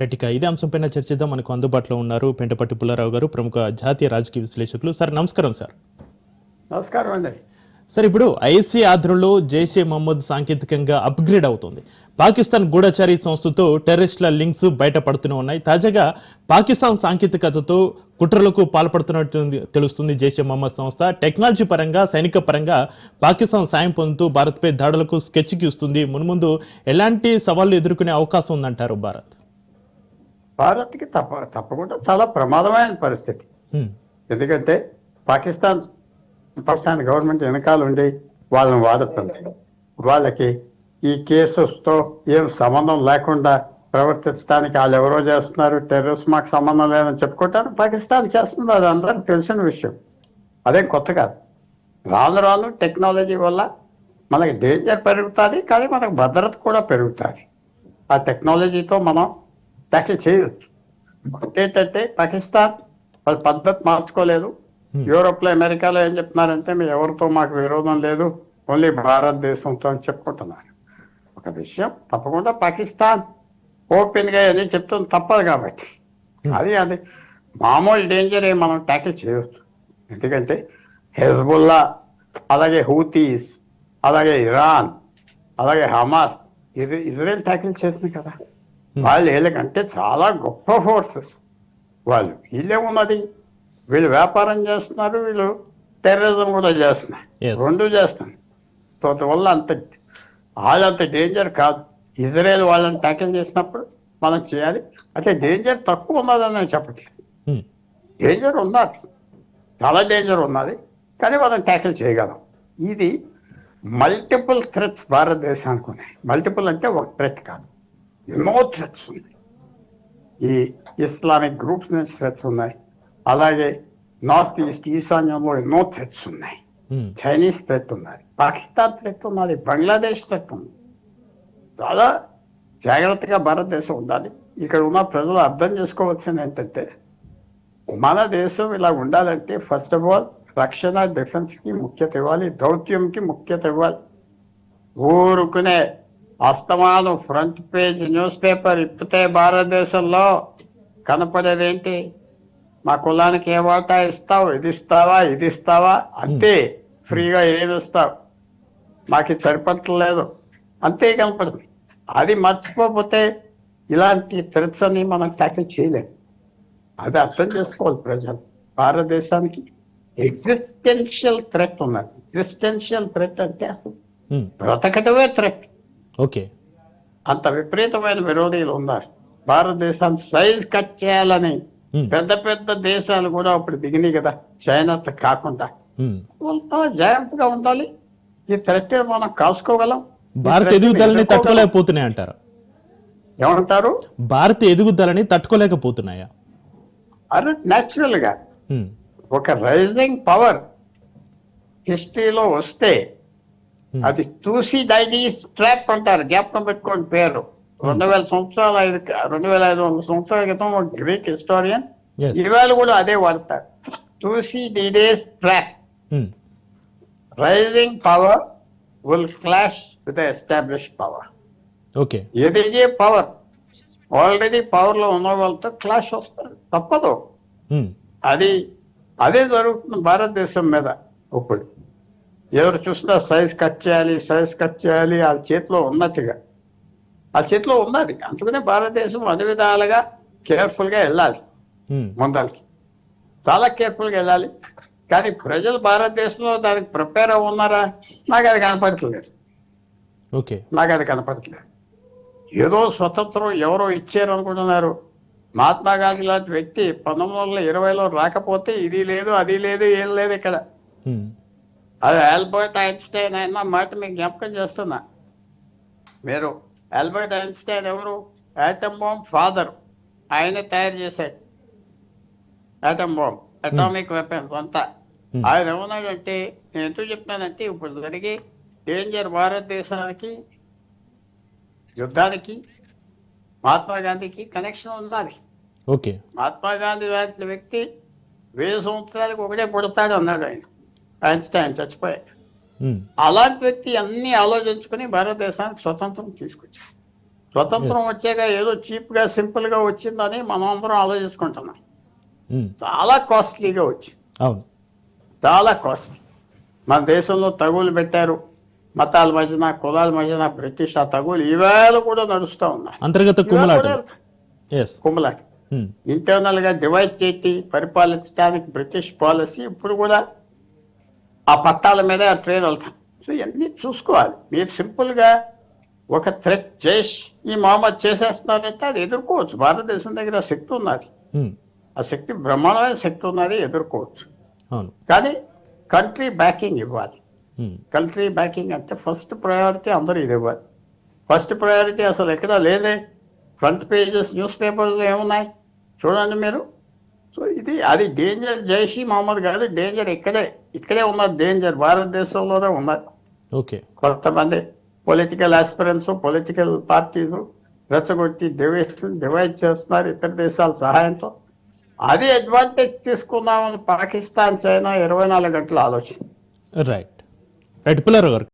రెటిక ఇదే అంశంపైన చర్చిద్దాం. మనకు అందుబాటులో ఉన్నారు పెంటపట్టి పుల్లారావు గారు ప్రముఖ జాతీయ రాజకీయ విశ్లేషకులు. సార్ నమస్కారం సార్. నమస్కారం అండి. సార్ ఇప్పుడు ఐసీ ఆధ్వర్యంలో జైషే మహమ్మద్ సాంకేతికంగా అప్గ్రేడ్ అవుతుంది. పాకిస్తాన్ గూఢచారి సంస్థతో టెర్రరిస్టుల లింక్స్ బయటపడుతూనే ఉన్నాయి. తాజాగా పాకిస్తాన్ సాంకేతికతతో కుట్రలకు పాల్పడుతున్నట్టు తెలుస్తుంది జైషే మహమ్మద్ సంస్థ. టెక్నాలజీ పరంగా సైనిక పరంగా పాకిస్తాన్ సాయం పొందుతూ భారత్పై దాడులకు స్కెచ్ గీస్తుంది మున్ముందు ఎలాంటి సవాళ్ళు ఎదుర్కొనే అవకాశం ఉందంటారు భారత్? భారత్కి తప్ప తప్పకుండా చాలా ప్రమాదమైన పరిస్థితి. ఎందుకంటే పాకిస్తాన్ పాకిస్తాన్ గవర్నమెంట్ వెనకాల ఉండి వాళ్ళని వాడుతుంది వాళ్ళకి ఈ కేసెస్తో ఏం సంబంధం లేకుండా ప్రవర్తించడానికి వాళ్ళు ఎవరో చేస్తున్నారు టెర్రరిస్ట్ మాకు సంబంధం లేదని చెప్పుకుంటారు పాకిస్తాన్ చేస్తుంది అది అందరికి తెలిసిన విషయం. అదేం కొత్త కాదు. రాను రాను టెక్నాలజీ వల్ల మనకి డేంజర్ పెరుగుతుంది కానీ మనకు భద్రత కూడా పెరుగుతుంది. ఆ టెక్నాలజీతో మనం ట్యాకిల్ చేయొచ్చు ఏంటంటే పాకిస్తాన్ వాళ్ళ పద్ధతి మార్చుకోలేదు. యూరోప్లో అమెరికాలో ఏం చెప్తున్నారంటే మీ ఎవరితో మాకు విరోధం లేదు ఓన్లీ భారతదేశంతో అని చెప్పుకుంటున్నారు. ఒక విషయం తప్పకుండా పాకిస్తాన్ ఓపెన్గా అని చెప్తుంది తప్పదు కాబట్టి. అది అది. మామూలు డేంజర్ ఏ మనం ట్యాకిల్ చేయొచ్చు. ఎందుకంటే హెజ్బుల్లా అలాగే హూతీస్ అలాగే ఇరాన్ అలాగే హమాస్ ఇది ఇజ్రాయెల్ ట్యాకిల్ చేసింది కదా. వాళ్ళు వీళ్ళకంటే చాలా గొప్ప ఫోర్సెస్. వాళ్ళు వీళ్ళే ఉన్నది. వీళ్ళు వ్యాపారం చేస్తున్నారు వీళ్ళు టెర్రరిజం కూడా చేస్తున్నారు. రెండు చేస్తున్నారు. సో వల్ల అంత వాళ్ళంత డేంజర్ కాదు. ఇజ్రాయెల్ వాళ్ళని ట్యాకిల్ చేసినప్పుడు మనం చేయాలి. అంటే డేంజర్ తక్కువ ఉన్నదని నేను చెప్పట్లేదు. హ్మ్. డేంజర్ ఉన్నది చాలా డేంజర్ ఉన్నది. కానీ మనం ట్యాకిల్ చేయగలం. ఇది మల్టిపుల్ థ్రెట్స్ భారతదేశానికి ఉన్నాయి. మల్టిపుల్ అంటే ఒక థ్రెట్ కాదు. ఎన్నో థ్రెట్స్ ఉన్నాయి ఈ ఇస్లామిక్ గ్రూప్స్ నుంచి థ్రెట్స్ ఉన్నాయి అలాగే నార్త్ ఈస్ట్ ఈశాన్యంలో ఎన్నో థ్రెట్స్ ఉన్నాయి. చైనీస్ థ్రెట్ ఉన్నది పాకిస్తాన్ థ్రెట్ ఉన్నది బంగ్లాదేశ్ థ్రెట్ ఉంది చాలా జాగ్రత్తగా భారతదేశం ఉండాలి ఇక్కడ ఉన్న ప్రజలు అర్థం చేసుకోవాల్సింది ఏంటంటే మన దేశం ఇలా ఉండాలంటే ఫస్ట్ ఆఫ్ ఆల్ రక్షణ డిఫెన్స్కి ముఖ్యత ఇవ్వాలి దౌత్యంకి ముఖ్యత ఇవ్వాలి ఊరుకునే అస్తమానం ఫ్రంట్ పేజ్ న్యూస్ పేపర్ ఇప్పితే భారతదేశంలో కనపడేది ఏంటి మా కులానికి ఏ వాటా ఇస్తావు? ఇది ఇస్తావా? ఇది ఇస్తావా? అంతే. ఫ్రీగా ఏమి ఇస్తావు? మాకు ఇది సరిపడలేదు అంతే కనపడుతుంది అది మర్చిపోతే ఇలాంటి థ్రెట్స్ అని మనం ట్యాకిల్ చేయలేము అది అర్థం చేసుకోవాలి ప్రజలు. భారతదేశానికి ఎగ్జిస్టెన్షియల్ థ్రెట్ ఉన్నది. ఎగ్జిస్టెన్షియల్ థ్రెట్ అంటే అసలు. బ్రతకటమే థ్రెట్ ఓకే. అంత విపరీతమైన విరోధీలు ఉన్నారు. భారతదేశాన్ని సైజ్ కట్ చేయాలని. పెద్ద పెద్ద దేశాలు కూడా అప్పుడు దిగినాయి కదా చైనాతో కాకుండా. జాగ్రత్తగా ఉండాలి. ఈ థ్రెట్ మనం కాసుకోగలం భారత్ ఎదుగుదలని. తట్టుకోలేకపోతున్నాయి అంటారు. ఏమంటారు? భారత్ ఎదుగుదలని తట్టుకోలేకపోతున్నాయా? అరే న్యాచురల్గా. ఒక రైజింగ్ పవర్ హిస్టరీలో వస్తే. అది చూసి డైడీస్ ట్రాప్ అంటారు జ్ఞాపకం పెట్టుకోండి పేరు. రెండు వేల సంవత్సరాల ఐదు రెండు వేల ఐదు వందల సంవత్సరాల క్రితం ఒక గ్రీక్ హిస్టోరియన్. ఇవాళ కూడా అదే వాడతారు చూసి Thucydides trap hmm. Rising power will clash with establish power okay ఎదిగే పవర్ ఆల్రెడీ పవర్లో ఉన్న వాళ్ళతో క్లాష్ వస్తుంది. తప్పదు. హ్మ్. అది అదే జరుగుతుంది భారతదేశం మీద. ఇప్పుడు ఎవరు చూసినా సైజ్ కట్ చేయాలి సైజ్ కట్ చేయాలి ఆ చేతిలో ఉన్నట్టుగా. ఆ చేతిలో ఉన్నది. అందుకనే భారతదేశం అన్ని విధాలుగా కేర్ఫుల్గా వెళ్ళాలి. ముందరికి చాలా కేర్ఫుల్గా వెళ్ళాలి. కానీ ప్రజలు భారతదేశంలో దానికి ప్రిపేర్ ఉన్నారా నాకు అది కనపడట్లేదు. ఓకే. నాకు అది కనపడట్లేదు. ఏదో స్వతంత్రం ఎవరో ఇచ్చారు అనుకుంటున్నారు. మహాత్మా గాంధీ లాంటి వ్యక్తి పంతొమ్మిది వందల ఇరవైలో రాకపోతే ఇది లేదు అది లేదు ఏం లేదు ఇక్కడ. అది ఆల్బర్ట్ ఐన్స్టైన్ అయిన మాట మీకు జ్ఞాపకం చేస్తున్నా. మీరు ఆల్బర్ట్ ఐన్స్టైన్ ఎవరు? Atom bomb father. ఆయన తయారు చేశాడు. ఆటమ్ బాంబ్ అటామిక్ వెపన్స్ అంతా. ఆయన ఏమన్నాడంటే నేను ఎందుకు చెప్తానంటే ఇప్పుడు జరిగే డేంజర్ భారతదేశానికి యుద్ధానికి మహాత్మా గాంధీకి కనెక్షన్ ఉండాలి. ఓకే. మహాత్మా గాంధీ లాంటి వ్యక్తి వెయ్యి సంవత్సరాలకు ఒకటే పుడతాడు అన్నాడు ఆయన. ఐన్స్టైన్ చచ్చిపోయాడు. హ్మ్. అలాంటి వ్యక్తి అన్ని ఆలోచించుకుని భారతదేశానికి స్వతంత్రం తీసుకొచ్చాడు. స్వతంత్రం. వచ్చాక ఏదో చీప్గా సింపుల్గా వచ్చిందని మనం అందరం ఆలోచించుకుంటున్నాం. ఉమ్, చాలా కాస్ట్లీగా వచ్చింది. చాలా కాస్ట్లీ. మన దేశంలో తగులు పెట్టారు. మతాల మధ్యన కులాల మధ్యన బ్రిటిష్ ఆ తగులు ఈవేళ కూడా నడుస్తూ ఉన్నాయి. అంతర్గత కుమ్మలాట. ఇంటర్నల్గా డివైడ్ చేసి పరిపాలించడానికి బ్రిటిష్ పాలసీ ఇప్పుడు కూడా ఆ పట్టాల మీదే ఆ ట్రైన్ వెళ్తాం. సో ఇవన్నీ చూసుకోవాలి. మీరు సింపుల్గా ఒక థ్రెట్ జైష్ ఈ మహమ్మద్ చేసేస్తున్నారంటే అది ఎదుర్కోవచ్చు. భారతదేశం దగ్గర శక్తి ఉన్నది. ఆ శక్తి బ్రహ్మాండమైన శక్తి ఉన్నది ఎదుర్కోవచ్చు. కానీ కంట్రీ బ్యాకింగ్ ఇవ్వాలి. కంట్రీ బ్యాకింగ్ అంటే ఫస్ట్ ప్రయారిటీ అందరూ ఇది ఇవ్వాలి. ఫస్ట్ ప్రయారిటీ అసలు ఎక్కడ లేదే. ఫ్రంట్ పేజెస్ న్యూస్ పేపర్స్ ఏమున్నాయి? చూడండి మీరు. ఇది అది డేంజర్ జైషీ మహమ్మద్ కాదు డేంజర్ ఇక్కడే ఇక్కడే ఉన్నది డేంజర్ భారతదేశంలోనే ఉన్నది. ఓకే. కొంతమంది పొలిటికల్ ఆస్పిరెంట్స్ పొలిటికల్ పార్టీస్ రెచ్చగొట్టి డివైస్ డివైడ్ చేస్తున్నారు ఇతర దేశాల సహాయంతో. అది అడ్వాంటేజ్ తీసుకుందామని పాకిస్తాన్ చైనా ఇరవై నాలుగు గంటలు ఆలోచన. రైట్ గారు.